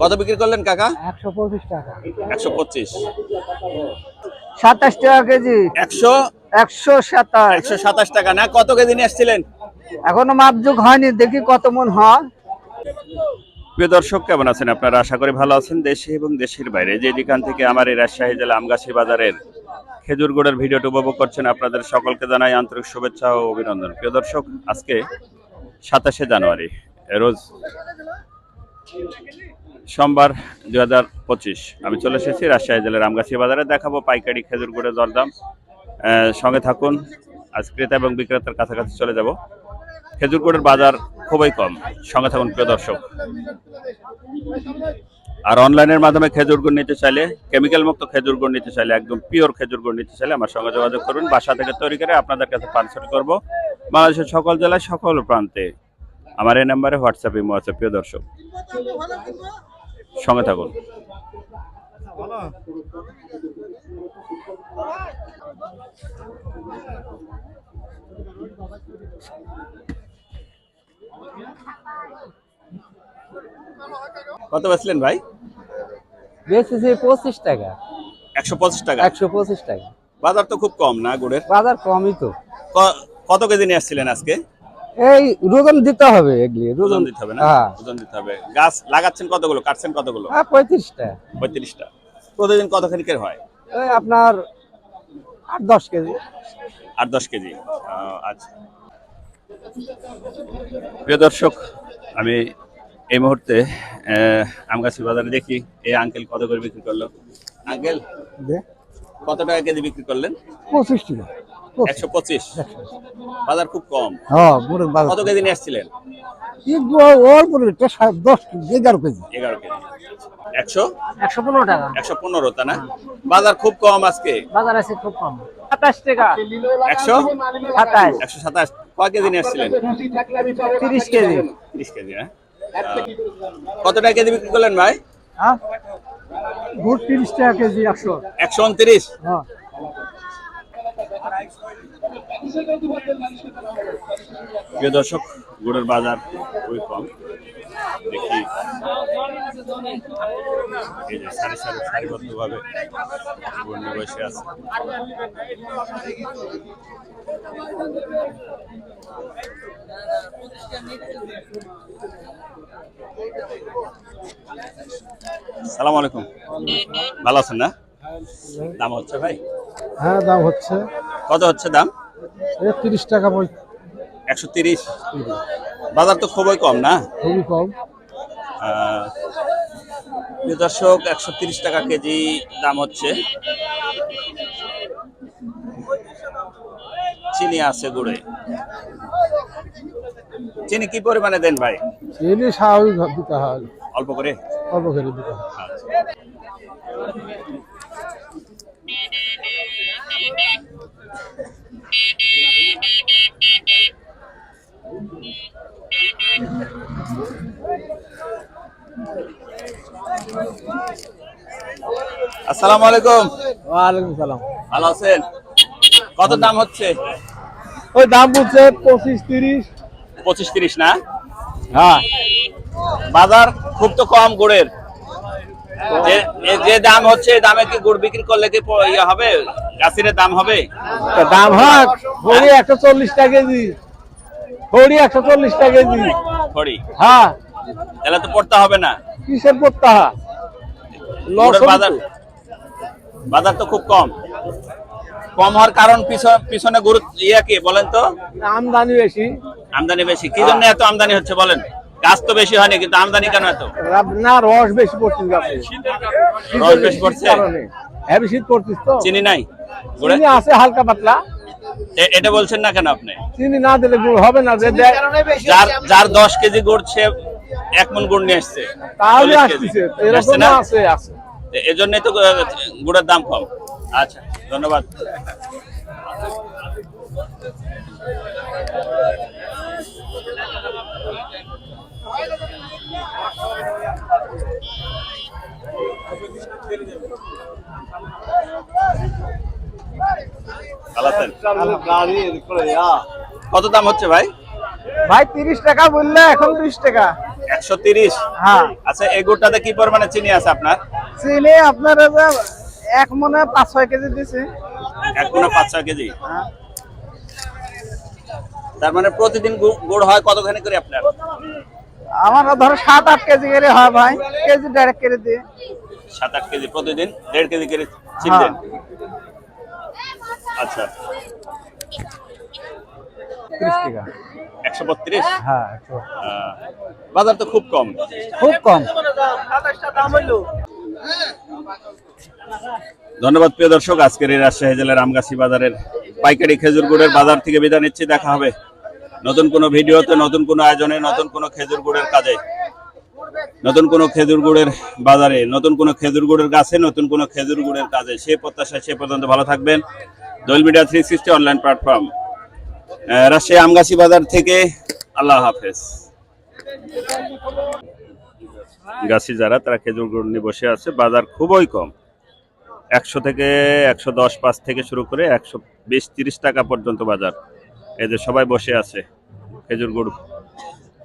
কত বিক্রি করলেন কাকা? একশো পঁচিশ টাকা। একশো পঁচিশ। সাতাশ টাকা কেজি। একশো? একশো সাতাশ। একশো সাতাশ টাকা না? কত কেজি নিয়ে আসছিলেন এখনও মাপযোগ হয়নি দেখি কত মন হয়। প্রিয় দর্শক কেমন আছেন আপনারা? আশা করি ভালো আছেন দেশে এবং দেশের বাইরে। যে যেখান থেকে আমার এই রাজশাহী জেলা আমগাছি বাজারের খেজুর গুড়ের ভিডিওটি উপভোগ করছেন আপনাদের সকলকে জানাই আন্তরিক শুভেচ্ছা ও অভিনন্দন। প্রিয় দর্শক আজকে সাতাশে জানুয়ারি রোজ সোমবার দুই হাজার পঁচিশ। আমি চলে এসেছি রাজশাহী জেলার আমগাছি বাজারে। দেখাবো পাইকারি খেজুর গুড়ের দরদাম। সঙ্গে থাকুন, আজ ক্রেতা এবং বিক্রেতার কাছাকাছি চলে যাব। খেজুর গুড়ের বাজার খুবই কম। সঙ্গে থাকুন প্রিয় দর্শক। আর অনলাইনের মাধ্যমে খেজুর গুড় নিতে চাইলে, কেমিক্যাল মুক্ত খেজুর গুড় নিতে চাইলে, একদম পিওর খেজুর গুড় নিতে চাইলে আমার সঙ্গে যোগাযোগ করুন। বাসা থেকে তৈরি করে আপনাদের কাছে পার্সেল করব। বাংলাদেশের সকল জেলায়, সকল প্রান্তে আমার এই নাম্বারে হোয়াটসঅ্যাপ ইমো আছে প্রিয় দর্শক। সঙ্গে থাকুন। কত বেচলেন ভাই? বেচেছি পঁচিশ টাকা। একশো পঁচিশ টাকা? একশো পঁচিশ টাকা। বাজার তো খুব কম না গুড়ের? বাজার কমই তো। কত কেজি নিয়ে আসছিলেন আজকে? এই রোজন দিতে হবে এগুলি ওজন রোজন দিতে হবে না? হ্যাঁ। ওজন দিতে হবে। গাছ লাগাচ্ছেন কতগুলো? কাটছেন কতগুলো? হ্যাঁ পঁয়ত্রিশটা। পঁয়ত্রিশটা। প্রতিদিন কত খানিকের হয়? ওই আপনার আট দশ কেজি। আট দশ কেজি। আচ্ছা। প্রিয় দর্শক আমি এই মুহূর্তে আহ, আমগাছি বাজারে দেখি এই আঙ্কেল কত করে বিক্রি করল? আঙ্কেল? কত টাকা কেজি বিক্রি করলেন? পঁচিশ টাকা একশো পঁচিশ। বাজার খুব কম। হ্যাঁ কত কেজি নিয়ে আসছিলেন? দশ কেজি এগারো কেজি। এগারো কেজি। একশো? একশো পনেরো টাকা। একশো পনেরো তা না? বাজার খুব কম আজকে। বাজার আছে খুব কম। সাতাশ টাকা। একশো? সাতাশ। একশো সাতাশ। কয় কেজি নিয়ে আসছিলেন? তিরিশ কেজি। তিরিশ কেজি হ্যাঁ? কত টাকা কেজি বিক্রি করলেন ভাই? হ্যাঁ? তিরিশ টাকা কেজি একশো। একশো উনত্রিশ? হ্যাঁ। প্রিয় দর্শক, গুড়ের বাজার খুবই কম। দেখি। এই যে সারি সারি, সারিবদ্ধভাবে বসে আছে। সালাম আলাইকুম। ভালো আছেন না? দাম হচ্ছে ভাই? হ্যাঁ দাম হচ্ছে। কত হচ্ছে দাম? তিরিশ টাকা একশো তিরিশ। বাজার তো খুবই কম না? খুবই কম। দর্শক একশো তিরিশ টাকা কেজি দাম হচ্ছে। চিনি আছে গুড়ে। চিনি কি পরিমাণে দেন ভাই? চিনি স্বাভাবিক দিতে হয়। অল্প করে? অল্প করে দিতে হয়। আচ্ছা। আসসালামু আলাইকুম। ওয়ালাইকুম সালাম। ভালো আছেন? কত দাম হচ্ছে? ওই দাম বলছে পঁচিশ তিরিশ। পঁচিশ তিরিশ না? হ্যাঁ। বাজার খুব তো কম গুড়ের। যে যে দাম হচ্ছে দামে কি গুড় বিক্রি করলে কি ইয়ে হবে? দাম হবে? দাম হয় একশো চল্লিশ টাকা কেজি। একশো চল্লিশ টাকা কেজি। হ্যাঁ। তাহলে তো পড়তে হবে না। কিসের পড়তে হয়? বাজার বাজার তো খুব কম। কম হওয়ার কারণ পিছনে পিছনে গুরুত্ব ইয়ে কি বলেন তো? আমদানি বেশি। আমদানি বেশি। কি জন্য এত আমদানি হচ্ছে বলেন? গাছ তো বেশি হয়নি কিন্তু আমদানি কেন এত? না রস বেশি পড়ছে গাছে। রস বেশি পড়ছে? হ্যাঁ শীত পড়ছিস তো। চিনি নাই? গুড়ে? চিনি আছে হালকা পাতলা। এটা বলছেন না কেন আপনি? চিনি না দিলে গুড় হবে না যে যার যার দশ কেজি গুড় সে এক মন গুড় নিয়ে আসছে তাহলে 40 কেজি। আসছে এরকম আছে। আছে এজন্যই তো গুড়ের দাম কম। আচ্ছা ধন্যবাদ। কত দাম হচ্ছে ভাই? ভাই তিরিশ টাকা বললে এখন বিশ টাকা। একশো তিরিশ? হ্যাঁ। আচ্ছা এই গুড়টাতে কি পরিমাণে চিনি আছে আপনার? চিনি আপনার এক মনে পাঁচ ছয় কেজি দিছি। এক গুণা পাঁচ ছয় কেজি? তার মানে প্রতিদিন গুড় হয় কতখানি করে আপনার? আমার ধরো সাত আট কেজি করে হয় ভাই। কেজি দেড় কেজি দিয়ে। সাত আট কেজি প্রতিদিন দেড় কেজি করে চিনি দেন। আচ্ছা। একশো বত্রিশ? হ্যাঁ বাজার তো খুব কম। খুব কম। ধন্যবাদ প্রিয় দর্শক আজকের এই রাজশাহী জেলার আমগাছি বাজারের পাইকারি খেজুর গুড়ের বাজার থেকে বিদায় নিচ্ছি দেখা হবে। নতুন কোনো ভিডিওতে নতুন কোনো আয়োজনে নতুন কোনো খেজুর গুড়ের কাজে। নতুন কোনো খেজুর গুড়ের বাজারে নতুন কোনো খেজুর গুড়ের গাছে নতুন কোনো খেজুর গুড়ের কাজে। সে প্রত্যাশা সে পর্যন্ত ভালো থাকবেন। Dol media three sixty online platform Rajshahi Amgachhi বাজার থেকে আল্লাহ হাফেজ। গাছি যারা, তারা খেজুর গুড় নিয়ে বসে আছে। বাজার খুবই কম। একশো থেকে একশো দশ পাঁচ থেকে শুরু করে একশো বিশ তিরিশ টাকা পর্যন্ত বাজার। এদের সবাই বসে আছে খেজুর গুড়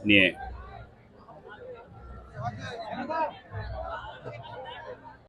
নিয়ে।